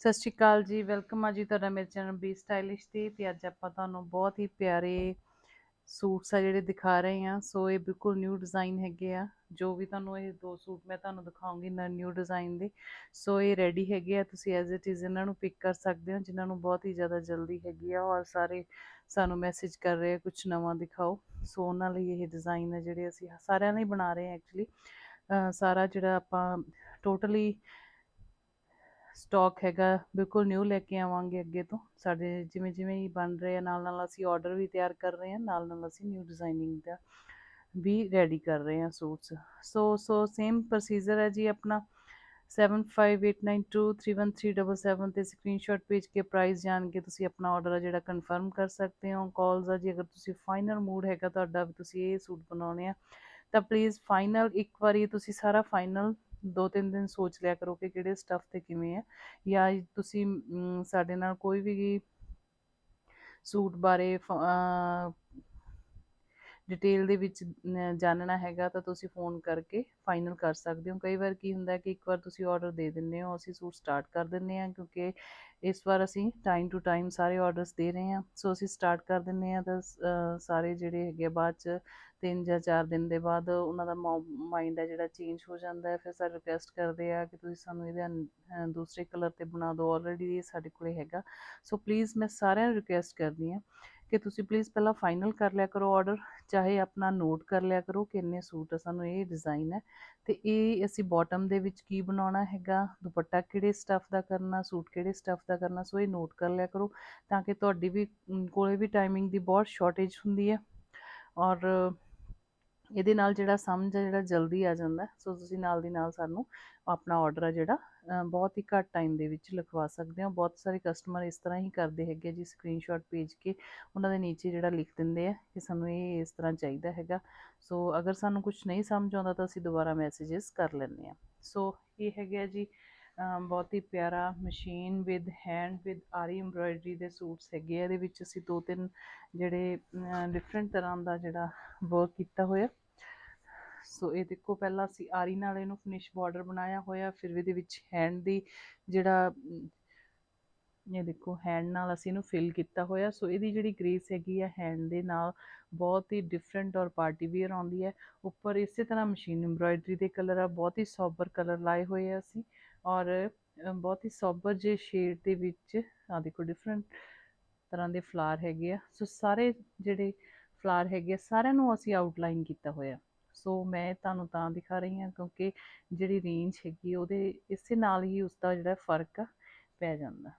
ਸਤਿ ਸ਼੍ਰੀ ਅਕਾਲ ਜੀ, ਵੈਲਕਮ ਆ ਜੀ ਤੁਹਾਡਾ ਮੇਰੇ ਚੈਨਲ ਬੀ ਸਟਾਈਲਿਸ਼ ਤੇ ਤੇ ਅੱਜ ਆਪਾਂ ਤੁਹਾਨੂੰ ਬਹੁਤ ਹੀ ਪਿਆਰੇ ਸੂਟਸ ਆ ਜਿਹੜੇ ਦਿਖਾ ਰਹੇ ਆ ਸੋ ਇਹ ਬਿਲਕੁਲ ਨਿਊ ਡਿਜ਼ਾਈਨ ਹੈਗੇ ਆ। ਜੋ ਵੀ ਤੁਹਾਨੂੰ ਇਹ ਦੋ ਸੂਟ ਮੈਂ ਤੁਹਾਨੂੰ ਦਿਖਾਉਂਗੀ ਨਾ ਨਿਊ ਡਿਜ਼ਾਈਨ ਦੇ। ਸੋ ਇਹ ਰੈਡੀ ਹੈਗੇ ਆ, ਤੁਸੀਂ ਐਜ਼ ਇਟ ਇਜ਼ ਇਹਨਾਂ ਨੂੰ ਪਿਕ ਕਰ ਸਕਦੇ ਹੋ, ਜਿਨ੍ਹਾਂ ਨੂੰ ਬਹੁਤ ਹੀ ਜ਼ਿਆਦਾ ਜਲਦੀ ਹੈਗੀ ਆ ਔਰ ਸਾਰੇ ਸਾਨੂੰ ਮੈਸੇਜ ਕਰ ਰਹੇ ਆ ਕੁਝ ਨਵਾਂ ਦਿਖਾਓ। ਸੋ ਉਹਨਾਂ ਲਈ ਇਹ ਡਿਜ਼ਾਈਨ ਆ ਜਿਹੜੇ ਅਸੀਂ ਸਾਰਿਆਂ ਲਈ ਬਣਾ ਰਹੇ ਆ ਐਕਚੁਅਲੀ ਸਾਰਾ ਜਿਹੜਾ ਆਪਾਂ ਟੋਟਲੀ ਸਟਾਕ ਹੈਗਾ, ਬਿਲਕੁਲ ਨਿਊ ਲੈ ਕੇ ਆਵਾਂਗੇ ਅੱਗੇ ਤੋਂ। ਸਾਡੇ ਜਿਵੇਂ ਜਿਵੇਂ ਹੀ ਬਣ ਰਹੇ ਆ, ਨਾਲ ਨਾਲ ਅਸੀਂ ਆਰਡਰ ਵੀ ਤਿਆਰ ਕਰ ਰਹੇ ਹਾਂ ਨਾਲ ਨਾਲ ਅਸੀਂ ਨਿਊ ਡਿਜ਼ਾਈਨਿੰਗ ਦਾ ਵੀ ਰੈਡੀ ਕਰ ਰਹੇ ਹਾਂ suits so so same procedure ਹੈ ਜੀ ਆਪਣਾ। 7589231377 ਤੇ ਸਕਰੀਨਸ਼ਾਟ ਭੇਜ ਕੇ ਪ੍ਰਾਈਸ ਜਾਣ ਕੇ ਤੁਸੀਂ ਆਪਣਾ ਆਰਡਰ ਆ ਜਿਹੜਾ ਕਨਫਰਮ ਕਰ ਸਕਦੇ ਹੋ। ਕਾਲਸ ਆ ਜੀ, ਅਗਰ ਤੁਸੀਂ ਫਾਈਨਲ ਮੂਡ ਹੈਗਾ ਤੁਹਾਡਾ ਵੀ ਤੁਸੀਂ ਇਹ ਸੂਟ ਬਣਾਉਣੇ ਆ, ਤਾਂ ਪਲੀਜ਼ ਫਾਈਨਲ ਇੱਕ ਵਾਰੀ ਤੁਸੀਂ ਸਾਰਾ ਫਾਈਨਲ ਦੋ ਤਿੰਨ ਦਿਨ ਸੋਚ ਲਿਆ ਕਰੋ ਕਿ ਕਿਹੜੇ ਸਟੱਫ ਤੇ ਕਿਵੇਂ ਹੈ ਜਾਂ ਤੁਸੀਂ ਸਾਡੇ ਨਾਲ ਕੋਈ ਵੀ ਸੂਟ ਬਾਰੇ ਡਿਟੇਲ ਦੇ ਵਿੱਚ ਜਾਣਨਾ ਹੈਗਾ ਤਾਂ ਤੁਸੀਂ ਫੋਨ ਕਰਕੇ ਫਾਈਨਲ ਕਰ ਸਕਦੇ ਹੋ। ਕਈ ਵਾਰ ਕੀ ਹੁੰਦਾ ਕਿ ਇੱਕ ਵਾਰ ਤੁਸੀਂ ਆਰਡਰ ਦੇ ਦਿੰਦੇ ਹੋ, ਅਸੀਂ ਸੂਟ ਸਟਾਰਟ ਕਰ ਦਿੰਦੇ ਹਾਂ ਕਿਉਂਕਿ ਇਸ ਵਾਰ ਅਸੀਂ ਟਾਈਮ ਟੂ ਟਾਈਮ ਸਾਰੇ ਆਰਡਰਸ ਦੇ ਰਹੇ ਹਾਂ। ਸੋ ਅਸੀਂ ਸਟਾਰਟ ਕਰ ਦਿੰਦੇ ਹਾਂ ਤਾਂ ਸਾਰੇ ਜਿਹੜੇ ਹੈਗੇ ਬਾਅਦ ਚ ਤਿੰਨ ਜਾਂ ਚਾਰ ਦਿਨ ਦੇ ਬਾਅਦ ਉਹਨਾਂ ਦਾ ਮਾਈਂਡ ਹੈ ਜਿਹੜਾ ਚੇਂਜ ਹੋ ਜਾਂਦਾ ਹੈ, ਫਿਰ ਸਾਰੇ ਰਿਕੁਐਸਟ ਕਰਦੇ ਆ ਕਿ ਤੁਸੀਂ ਸਾਨੂੰ ਇਹਦੇ ਦੂਸਰੇ ਕਲਰ ਤੇ ਬਣਾ ਦਿਓ ਆਲਰੇਡੀ ਇਹ ਸਾਡੇ ਕੋਲੇ ਹੈਗਾ। ਸੋ ਪਲੀਜ਼ ਮੈਂ ਸਾਰਿਆਂ ਨੂੰ ਰਿਕੁਐਸਟ ਕਰਦੀ ਹਾਂ ਕਿ ਤੁਸੀਂ ਪਲੀਜ਼ ਪਹਿਲਾਂ ਫਾਈਨਲ ਕਰ ਲਿਆ ਕਰੋ ਆਰਡਰ ਚਾਹੇ ਆਪਣਾ ਨੋਟ ਕਰ ਲਿਆ ਕਰੋ ਕਿ ਇੰਨੇ ਸੂਟ ਸਾਨੂੰ ਇਹ ਡਿਜ਼ਾਈਨ ਹੈ। ਤੇ ਇਹ ਅਸੀਂ ਬਾਟਮ ਦੇ ਵਿੱਚ ਕੀ ਬਣਾਉਣਾ ਹੈਗਾ, ਦੁਪੱਟਾ ਕਿਹੜੇ ਸਟੱਫ ਦਾ ਕਰਨਾ, ਸੂਟ ਕਿਹੜੇ ਸਟੱਫ ਦਾ ਕਰਨਾ, ਸੋ ਇਹ ਨੋਟ ਕਰ ਲਿਆ ਕਰੋ ਤਾਂ ਕਿ ਤੁਹਾਡੀ ਵੀ ਕੋਲੇ ਵੀ ਟਾਈਮਿੰਗ ਦੀ ਬਹੁਤ ਸ਼ਾਰਟੇਜ ਹੁੰਦੀ ਹੈ। ਔਰ ਇਹਦੇ ਨਾਲ ਜਿਹੜਾ ਸਮਝ ਆ, ਜਿਹੜਾ ਜਲਦੀ ਆ ਜਾਂਦਾ, ਸੋ ਤੁਸੀਂ ਨਾਲ ਦੀ ਨਾਲ ਸਾਨੂੰ ਆਪਣਾ ਆਰਡਰ ਆ ਜਿਹੜਾ ਬਹੁਤ ਹੀ ਘੱਟ ਟਾਈਮ ਦੇ ਵਿੱਚ ਲਿਖਵਾ ਸਕਦੇ ਹੋ। ਬਹੁਤ ਸਾਰੇ ਕਸਟਮਰ ਇਸ ਤਰ੍ਹਾਂ ਹੀ ਕਰਦੇ ਹੈਗੇ ਜੀ ਸਕਰੀਨਸ਼ਾਟ ਭੇਜ ਕੇ ਉਹਨਾਂ ਦੇ ਨੀਚੇ ਜਿਹੜਾ ਲਿਖ ਦਿੰਦੇ ਆ, ਕਿ ਸਾਨੂੰ ਇਹ ਇਸ ਤਰ੍ਹਾਂ ਚਾਹੀਦਾ ਹੈਗਾ। ਸੋ ਅਗਰ ਸਾਨੂੰ ਕੁਝ ਨਹੀਂ ਸਮਝ ਆਉਂਦਾ ਤਾਂ ਅਸੀਂ ਦੁਬਾਰਾ ਮੈਸੇजेस ਕਰ ਲੈਂਦੇ ਆ ਸੋ ਇਹ ਹੈਗਾ ਜੀ ਬਹੁਤ ਹੀ ਪਿਆਰਾ machine with hand with aari embroidery ਦੇ ਸੂਟਸ ਹੈਗੇ ਆ। ਇਹਦੇ ਵਿੱਚ ਅਸੀਂ ਦੋ ਤਿੰਨ ਜਿਹੜੇ ਡਿਫਰੈਂਟ ਤਰ੍ਹਾਂ ਦਾ ਜਿਹੜਾ ਵਰਕ ਕੀਤਾ ਹੋਇਆ। ਸੋ ਇਹ ਦੇਖੋ, ਪਹਿਲਾਂ ਅਸੀਂ ਆਰੀ ਨਾਲ ਇਹਨੂੰ ਫਿਨਿਸ਼ ਬਾਰਡਰ ਬਣਾਇਆ ਹੋਇਆ, ਫਿਰ ਇਹਦੇ ਵਿੱਚ ਹੈਂਡ ਦੀ ਜਿਹੜਾ ਇਹ ਦੇਖੋ, ਹੈਂਡ ਨਾਲ ਅਸੀਂ ਇਹਨੂੰ ਫਿਲ ਕੀਤਾ ਹੋਇਆ। ਸੋ ਇਹਦੀ ਜਿਹੜੀ ਗ੍ਰੇਸ ਹੈਗੀ ਹੈ ਹੈਂਡ ਦੇ ਨਾਲ, ਬਹੁਤ ਹੀ ਡਿਫਰੈਂਟ ਔਰ ਪਾਰਟੀ ਵੀਅਰ ਆਉਂਦੀ ਹੈ। ਉੱਪਰ ਇਸੇ ਤਰ੍ਹਾਂ ਮਸ਼ੀਨ ਐਮਬ੍ਰਾਇਡਰੀ ਦੇ ਕਲਰ ਆ, ਬਹੁਤ ਹੀ ਸੋਬਰ ਕਲਰ ਲਾਏ ਹੋਏ ਆ ਅਸੀਂ। ਔਰ ਬਹੁਤ ਹੀ ਸੋਬਰ ਜੇ ਸ਼ੇਡ ਦੇ ਵਿੱਚ ਆ ਦੇਖੋ ਡਿਫਰੈਂਟ ਤਰ੍ਹਾਂ ਦੇ ਫਲਾਰ ਹੈਗੇ ਆ। ਸੋ ਸਾਰੇ ਜਿਹੜੇ ਫਲਾਰ ਹੈਗੇ ਆ, ਸਾਰਿਆਂ ਨੂੰ ਅਸੀਂ ਆਊਟਲਾਈਨ ਕੀਤਾ ਹੋਇਆ। ਸੋ ਮੈਂ ਤੁਹਾਨੂੰ ਤਾਂ ਦਿਖਾ ਰਹੀ ਹਾਂ ਕਿਉਂਕਿ ਜਿਹੜੀ ਰੇਂਜ ਹੈਗੀ ਉਹਦੇ ਇਸੇ ਨਾਲ ਹੀ ਉਸ ਦਾ ਜਿਹੜਾ ਫ਼ਰਕ ਆ, ਪੈ ਜਾਂਦਾ।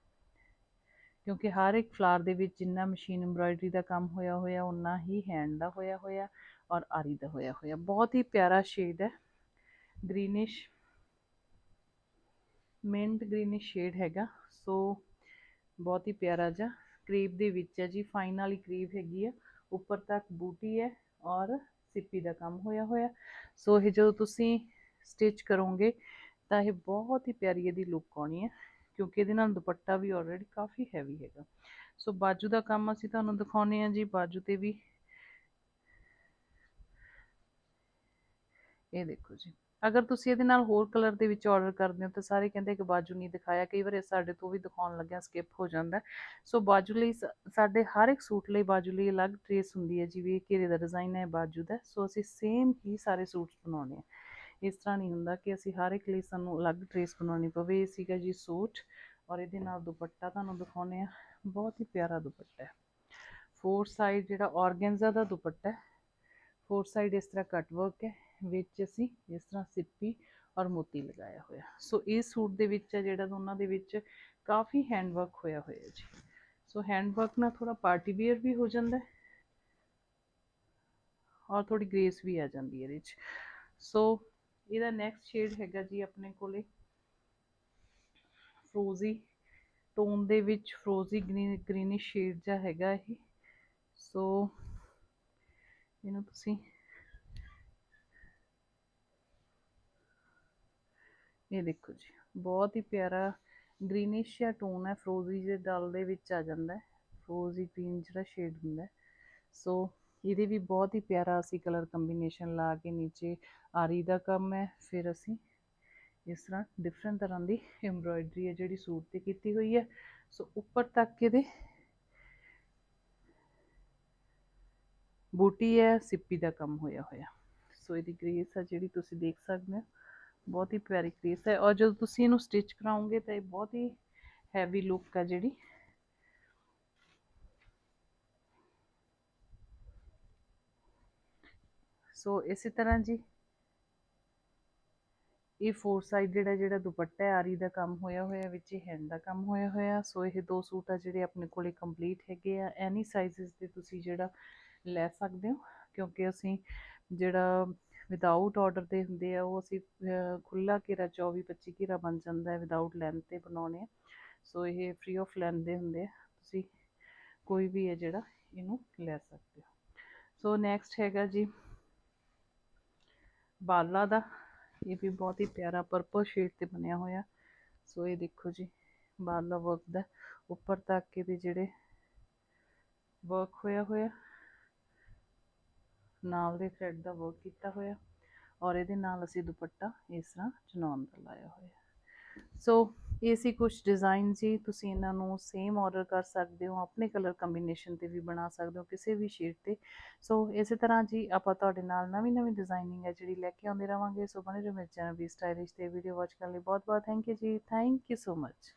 ਕਿਉਂਕਿ ਹਰ ਇੱਕ ਫਲਾਰ ਦੇ ਵਿੱਚ ਜਿੰਨਾ ਮਸ਼ੀਨ ਐਮਬ੍ਰਾਇਡਰੀ ਦਾ ਕੰਮ ਹੋਇਆ ਹੋਇਆ ਉਨਾ ਹੀ ਹੈਂਡ ਦਾ ਹੋਇਆ ਹੋਇਆ ਔਰ ਆਰੀ ਦਾ ਹੋਇਆ ਹੋਇਆ। ਬਹੁਤ ਹੀ ਪਿਆਰਾ ਸ਼ੇਡ ਹੈ। ਗ੍ਰੀਨਿਸ਼ ਮਿੰਟ ਗ੍ਰੀਨਿਸ਼ ਸ਼ੇਡ ਹੈਗਾ। ਸੋ ਬਹੁਤ ਹੀ ਪਿਆਰਾ ਜਿਹਾ ਕਰੀਬ ਦੇ ਵਿੱਚ ਹੈ ਜੀ। ਫਾਈਨ ਵਾਲੀ ਕਰੀਬ ਹੈਗੀ ਆ। ਉੱਪਰ ਤੱਕ ਬੂਟੀ ਹੈ ਔਰ ਸਿੱਪੀ ਦਾ ਕੰਮ ਹੋਇਆ ਹੋਇਆ। ਸੋ ਇਹ ਜਦੋਂ ਤੁਸੀਂ ਸਟਿਚ ਕਰੋਗੇ ਤਾਂ ਇਹ ਬਹੁਤ ਹੀ ਪਿਆਰੀ ਇਹਦੀ ਲੁੱਕ ਆਉਣੀ ਹੈ, ਕਿਉਂਕਿ ਇਹਦੇ ਨਾਲ ਦੁਪੱਟਾ ਵੀ ਆਲਰੇਡੀ ਕਾਫੀ ਹੈਵੀ ਹੈਗਾ। ਸੋ ਬਾਜੂ ਦਾ ਕੰਮ ਅਸੀਂ ਤੁਹਾਨੂੰ ਦਿਖਾਉਨੇ ਆ ਜੀ, ਬਾਜੂ ਤੇ ਵੀ ਇਹ ਦੇਖੋ ਜੀ। ਅਗਰ ਤੁਸੀਂ ਇਹਦੇ ਨਾਲ ਹੋਰ ਕਲਰ ਦੇ ਵਿੱਚ ਆਰਡਰ ਕਰਦੇ ਹੋ ਤਾਂ ਸਾਰੇ ਕਹਿੰਦੇ ਕਿ ਬਾਜੂ ਨਹੀਂ ਦਿਖਾਇਆ। ਕਈ ਵਾਰ ਸਾਡੇ ਤੋਂ ਵੀ ਦਿਖਾਉਣ ਲੱਗਿਆ ਸਕਿਪ ਹੋ ਜਾਂਦਾ ਸੋ ਬਾਜੂ ਲਈ ਸਾਡੇ ਹਰ ਇੱਕ ਸੂਟ ਲਈ ਬਾਜੂ ਲਈ ਅਲੱਗ ਟ੍ਰੇਸ ਹੁੰਦੀ ਹੈ। ਜਿਵੇਂ ਘੇਰੇ ਦਾ ਡਿਜ਼ਾਈਨ ਹੈ, ਬਾਜੂ ਦਾ ਸੋ ਅਸੀਂ ਸੇਮ ਹੀ ਸਾਰੇ ਸੂਟਸ ਬਣਾਉਣੇ ਆ ਇਸ ਤਰ੍ਹਾਂ ਨਹੀਂ ਹੁੰਦਾ ਕਿ ਅਸੀਂ ਹਰ ਇੱਕ ਲਈ ਸਾਨੂੰ ਅਲੱਗ ਟ੍ਰੇਸ ਬਣਾਉਣੀ ਪਵੇ। ਇਹ ਸੀਗਾ ਜੀ ਸੂਟ ਔਰ ਇਹਦੇ ਨਾਲ ਦੁਪੱਟਾ ਤੁਹਾਨੂੰ ਦਿਖਾਉਨੇ ਆ ਬਹੁਤ ਹੀ ਪਿਆਰਾ ਦੁਪੱਟਾ ਹੈ। ਫੋਰ ਸਾਈਡ ਜਿਹੜਾ ਆਰਗੈਂਜ਼ਾ ਦਾ ਦੁਪੱਟਾ ਹੈ। ਫੋਰ ਸਾਈਡ ਇਸ ਤਰ੍ਹਾਂ ਕੱਟ ਵਰਕ ਹੈ। ਵਿੱਚ ਅਸੀਂ ਇਸ ਤਰ੍ਹਾਂ ਸਿੱਪੀ ਔਰ ਮੋਤੀ ਲਗਾਇਆ ਹੋਇਆ। ਸੋ ਇਹ ਸੂਟ ਦੇ ਵਿੱਚ ਹੈ ਜਿਹੜਾ ਦੋਨਾਂ ਦੇ ਵਿੱਚ ਕਾਫੀ ਹੈਂਡ ਵਰਕ ਹੋਇਆ ਹੋਇਆ ਜੀ। ਸੋ ਹੈਂਡ ਵਰਕ ਨਾਲ ਥੋੜਾ ਪਾਰਟੀ ਵੇਅਰ ਵੀ ਹੋ ਜਾਂਦਾ ਹੈ ਔਰ ਥੋੜੀ ਗ੍ਰੇਸ ਵੀ ਆ ਜਾਂਦੀ ਹੈ ਇਹਦੇ ਵਿੱਚ। ਸੋ ਇਹਦਾ ਨੈਕਸਟ ਸ਼ੇਡ ਹੈਗਾ ਜੀ ਆਪਣੇ ਕੋਲੇ ਫਰੋਜ਼ੀ ਟੋਨ ਦੇ ਵਿੱਚ ਫਰੋਜ਼ੀ ਗ੍ਰੀਨ ਗ੍ਰੀਨਿਸ਼ ਸ਼ੇਡ ਜਿਹਾ ਹੈਗਾ ਇਹ। ਸੋ ਇਹਨੂੰ ਤੁਸੀਂ ਇਹ ਦੇਖੋ ਜੀ, ਬਹੁਤ ਹੀ ਪਿਆਰਾ ਗ੍ਰੀਨਿਸ਼ ਜਿਹਾ ਟੋਨ ਹੈ ਫਰੋਜ਼ੀ ਦੇ ਡਲ ਦੇ ਵਿੱਚ ਆ ਜਾਂਦਾ ਹੈ ਫਰੋਜ਼ੀ ਗ੍ਰੀਨ ਜਿਹੜਾ ਸ਼ੇਡ ਹੁੰਦਾ ਸੋ ਇਹਦੇ ਵੀ ਬਹੁਤ ਹੀ ਪਿਆਰਾ ਅਸੀਂ ਕਲਰ ਕੰਬੀਨੇਸ਼ਨ ਲਾ ਕੇ ਨੀਚੇ ਆਰੀ ਦਾ ਕੰਮ ਹੈ, ਫਿਰ ਅਸੀਂ ਇਸ ਤਰ੍ਹਾਂ ਡਿਫਰੈਂਟ ਤਰ੍ਹਾਂ ਦੀ ਐਮਬ੍ਰੋਇਡਰੀ ਹੈ ਜਿਹੜੀ ਸੂਟ ਤੇ ਕੀਤੀ ਹੋਈ ਹੈ। ਸੋ ਉੱਪਰ ਤੱਕ ਇਹਦੇ ਬੂਟੀ ਹੈ, ਸਿੱਪੀ ਦਾ ਕੰਮ ਹੋਇਆ ਹੋਇਆ। ਸੋ ਇਹਦੀ ਗ੍ਰੇਸ ਆ ਜਿਹੜੀ ਤੁਸੀਂ ਦੇਖ ਸਕਦੇ ਹੋ। ਬਹੁਤ ਹੀ ਪਿਆਰੀ ਗ੍ਰੇਸ ਹੈ। ਔਰ ਜਦੋਂ ਤੁਸੀਂ ਇਹਨੂੰ ਸਟਿਚ ਕਰਾਓਗੇ ਤਾਂ ਇਹ ਬਹੁਤ ਹੀ ਹੈਵੀ ਲੁੱਕ ਆ ਜਿਹੜੀ। ਸੋ ਇਸੇ ਤਰ੍ਹਾਂ ਜੀ, ਇਹ ਫੋਰ ਸਾਈਡ ਜਿਹੜਾ ਜਿਹੜਾ ਦੁਪੱਟਾ ਹੈ, ਆਰੀ ਦਾ ਕੰਮ ਹੋਇਆ ਹੋਇਆ, ਵਿੱਚ ਹੀ ਹੈਂਡ ਦਾ ਕੰਮ ਹੋਇਆ ਹੋਇਆ। ਸੋ ਇਹ ਦੋ ਸੂਟ ਆ ਜਿਹੜੇ ਆਪਣੇ ਕੋਲੇ ਕੰਪਲੀਟ ਹੈਗੇ ਆ। ਐਨੀ ਸਾਈਜ਼ਸ ਦੇ ਤੁਸੀਂ ਜਿਹੜਾ ਲੈ ਸਕਦੇ ਹੋ, ਕਿਉਂਕਿ ਅਸੀਂ ਜਿਹੜਾ ਵਿਦਆਊਟ ਆਰਡਰ ਦੇ ਹੁੰਦੇ ਆ, ਉਹ ਅਸੀਂ ਖੁੱਲਾ ਘੇਰਾ 24 25 ਘੇਰਾ ਬਣ ਜਾਂਦਾ ਹੈ ਵਿਦਆਊਟ ਲੈਂਥ ਤੇ ਬਣਾਉਣੇ ਆ ਸੋ ਇਹ ਫ੍ਰੀ ਆਫ ਲੈਂਥ ਦੇ ਹੁੰਦੇ ਆ। ਤੁਸੀਂ ਕੋਈ ਵੀ ਹੈ ਜਿਹੜਾ ਇਹਨੂੰ ਲੈ ਸਕਦੇ ਹੋ। ਸੋ ਨੈਕਸਟ ਹੈਗਾ ਜੀ, ਬਾਲਾ ਦਾ। ਇਹ ਵੀ ਬਹੁਤ ਹੀ ਪਿਆਰਾ ਪਰਪਲ ਸ਼ੇਡ ਤੇ ਬਣਿਆ ਹੋਇਆ। ਸੋ ਇਹ ਦੇਖੋ ਜੀ, ਬਾਲਾ ਵਰਕ ਦਾ। ਉੱਪਰ ਤੱਕ ਇਹਦੇ ਜਿਹੜੇ ਵਰਕ ਹੋਇਆ ਹੋਇਆ। ਨਾਲ ਦੇ ਥ੍ਰੈਡ ਦਾ ਵਰਕ ਕੀਤਾ ਹੋਇਆ। ਔਰ ਇਹਦੇ ਨਾਲ ਅਸੀਂ ਦੁਪੱਟਾ ਇਸ ਤਰ੍ਹਾਂ ਚਨੌਨ ਦਾ ਲਾਇਆ ਹੋਇਆ। ਸੋ ਇਹ ਸੀ ਕੁਝ ਡਿਜ਼ਾਈਨ ਜੀ। ਤੁਸੀਂ ਇਹਨਾਂ ਨੂੰ ਸੇਮ ਆਰਡਰ ਕਰ ਸਕਦੇ ਹੋ। ਆਪਣੇ ਕਲਰ ਕੰਬੀਨੇਸ਼ਨ ਤੇ ਵੀ ਬਣਾ ਸਕਦੇ ਹੋ, ਕਿਸੇ ਵੀ ਸ਼ੇਡ ਤੇ। ਸੋ ਇਸੇ ਤਰ੍ਹਾਂ ਜੀ ਆਪਾਂ ਤੁਹਾਡੇ ਨਾਲ ਨਵੀਂ ਨਵੀਂ ਡਿਜ਼ਾਈਨਿੰਗ ਹੈ ਜਿਹੜੀ ਲੈ ਕੇ ਆਉਂਦੇ ਰਵਾਂਗੇ। ਸੋ ਬਣੇ ਰਹੋ ਮੇਰੇ ਚੈਨਲ ਵੀ ਸਟਾਈਲਿਸ਼ ਤੇ ਵੀਡੀਓ ਵਾਚ ਕਰਨ ਲਈ। ਬਹੁਤ ਬਹੁਤ ਥੈਂਕ ਯੂ ਜੀ। Thank you so much